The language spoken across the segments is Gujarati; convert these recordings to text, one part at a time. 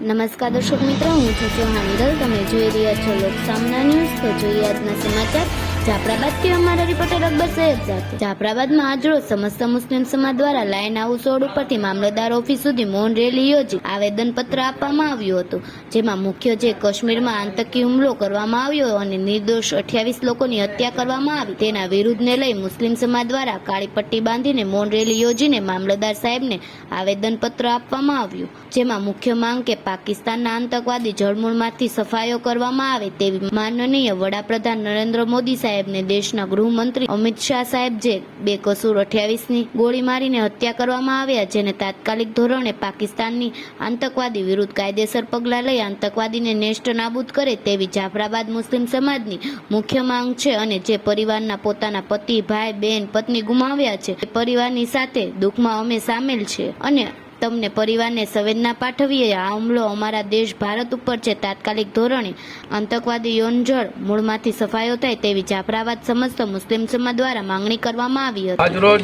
નમસ્કાર દર્શક મિત્રો, હું છું સોહાની હિરલ તમે જોઈ રહ્યા છો લોક સામના ન્યૂઝ. તો જોઈએ આજના સમાચાર. જાફરાબાદથી અમારા રિપોર્ટર અકબર સૈયદ સાથે જાફરાબાદમાં આજરોજ સમસ્ત મુસ્લિમ સમાજ દ્વારા લાઇન હાઉસ રોડ ઉપરથી મામલતદાર ઓફિસ સુધી મૌન રેલી યોજી આવેદનપત્ર આપવામાં આવ્યું હતું. જેમાં મુખ્ય જે કાશ્મીરમાં આતંકી હુમલો કરવામાં આવ્યો અને નિર્દોષ અઠ્યાવીસ લોકોની હત્યા કરવામાં આવી. તેના વિરુદ્ધને લઈ મુસ્લિમ સમાજ દ્વારા કાળી પટ્ટી બાંધીને મૌન રેલી યોજીને મામલતદાર સાહેબને આવેદનપત્ર આપવામાં આવ્યું. જેમાં મુખ્ય માંગ કે પાકિસ્તાનના આતંકવાદી જળમૂળમાંથી સફાયો કરવામાં આવે તેવી માનનીય વડાપ્રધાન નરેન્દ્ર મોદી સાહેબને દેશના ગૃહમંત્રી અમિત શાહ સાહેબ જે બે કસૂર અઠ્યાવીસની ગોળી મારીને હત્યા કરવામાં આવ્યા, જેને તાત્કાલિક ધોરણે પાકિસ્તાનની આતંકવાદી વિરુદ્ધ કાયદેસર પગલાં લઈ આતંકવાદીને નેષ્ટ નાબૂદ કરે તેવી જાફરાબાદ મુસ્લિમ સમાજની મુખ્ય માંગ છે અને જે પરિવારના પોતાના પતિ, ભાઈ બહેન પત્ની ગુમાવ્યા છે પરિવારની સાથે દુઃખમાં અમે સામેલ છે અને તમને પરિવારને સંવેદના પાઠવીએ. આ હુમલો અમારા દેશ ભારત ઉપર છે. તાત્કાલિક ધોરણે આતંકવાદી યોનજળ મૂળમાંથી સફાયો થાય તેવી જાફરાબાદ સમસ્ત મુસ્લિમ સમાજ દ્વારા માંગણી કરવામાં આવી હતી. આજરોજ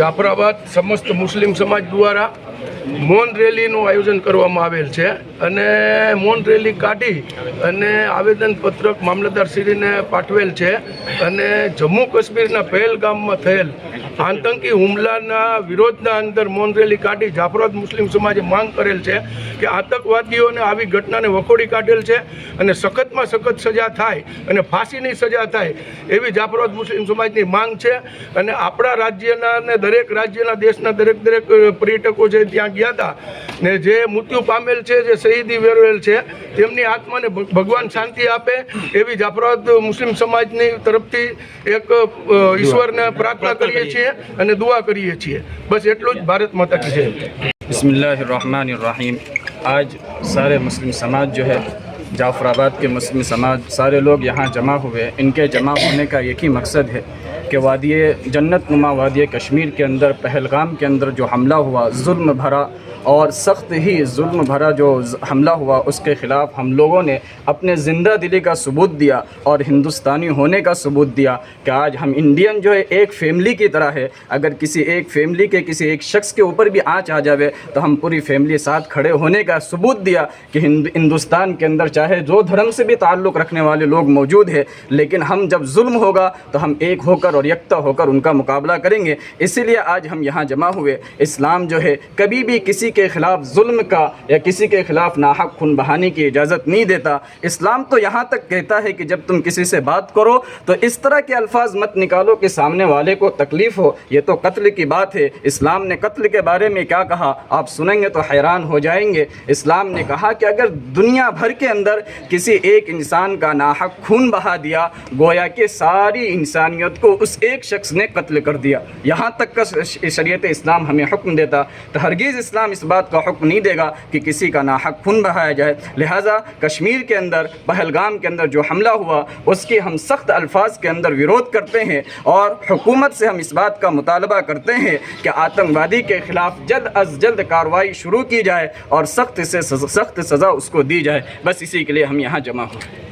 જાફરાબાદ સમસ્ત મુસ્લિમ સમાજ દ્વારા મૌન રેલીનું આયોજન કરવામાં આવેલ છે અને મૌન રેલી કાઢી અને આવેદનપત્રક મામલતદારશ્રીને પાઠવેલ છે અને જમ્મુ કાશ્મીરના પહેલગામમાં થયેલ આતંકી હુમલાના વિરોધના અંદર મૌન રેલી કાઢી જાફરાત મુસ્લિમ સમાજે માંગ કરેલ છે કે આતંકવાદીઓને આવી ઘટનાને વખોડી કાઢેલ છે અને સખતમાં સખત સજા થાય અને ફાંસીની સજા થાય એવી જાફરાત મુસ્લિમ સમાજની માંગ છે અને આપણા રાજ્યના અને દરેક રાજ્યના દેશના દરેક દરેક પર્યટકો છે ત્યાં ગયા હતા ને જે મૃત્યુ પામેલ છે જે શહીદી વેરવેલ છે તેમની આત્માને ભ- ભગવાન શાંતિ આપે એવી જાફરાબાદ મુસ્લિમ સમાજની તરફથી એક અ, ઈશ્વરને પ્રાર્થના કરીએ છીએ અને દુઆ કરીએ છીએ બસ એટલું જ ભારત માતા કી જય बसमीम आज सारे मुस्लिम समाज जो है जाफराबाद के मुस्लिम समाज सारे लोग यहाँ जमा हुए हैं इनके जमा होने का एक ही मकसद है کہ وادی جنت نما وادی کشمیر کے اندر، پہلگام کے اندر جو حملہ ہوا، ظلم بھرا اور سخت ہی ظلم بھرا جو حملہ ہوا، اس کے خلاف ہم لوگوں نے اپنے زندہ دلی کا ثبوت دیا اور ہندوستانی ہونے کا ثبوت دیا کہ آج ہم انڈین جو ہے، ایک فیملی کی طرح ہے۔ اگر کسی ایک فیملی کے، کسی ایک شخص کے اوپر بھی آنچ آ جاوے تو ہم پوری فیملی ساتھ کھڑے ہونے کا ثبوت دیا کہ ہندوستان کے اندر چاہے جو دھرم سے بھی تعلق رکھنے والے لوگ موجود ہیں، لیکن ہم جب ظلم ہوگا تو ہم ایک ہو کر اور یکتا ہو کر ان کا مقابلہ کریں گے۔ اسی لیے آج ہم یہاں جمع ہوئے۔ اسلام جو ہے، کبھی بھی کسی کے خلاف ظلم کا یا کسی کے خلاف ناحق خون بہانے کی اجازت نہیں دیتا۔ اسلام تو یہاں تک کہتا ہے کہ جب تم کسی سے بات کرو تو اس طرح کے الفاظ مت نکالو کہ سامنے والے کو تکلیف ہو۔ یہ تو قتل کی بات ہے۔ اسلام نے قتل کے بارے میں کیا کہا؟ آپ سنیں گے تو حیران ہو جائیں گے۔ اسلام نے کہا کہ اگر دنیا بھر کے اندر کسی ایک انسان کا ناحق خون بہا دیا، گویا کہ ساری انسانیت کو اس اس ایک شخص نے قتل کر دیا۔ یہاں تک کا شریعت اسلام ہمیں حکم دیتا تو ہرگیز اسلام اس بات کا حکم نہیں دے گا کہ کسی کا ناحق خون بہایا جائے۔ لہٰذا کشمیر کے اندر، پہلگام کے اندر جو حملہ ہوا، اس کے ہم سخت الفاظ کے اندر ورودھ کرتے ہیں اور حکومت سے ہم اس بات کا مطالبہ کرتے ہیں کہ آتنک وادی کے خلاف جلد از جلد کارروائی شروع کی جائے اور سخت سے سخت سزا اس کو دی جائے۔ بس اسی کے لیے ہم یہاں جمع ہوئے۔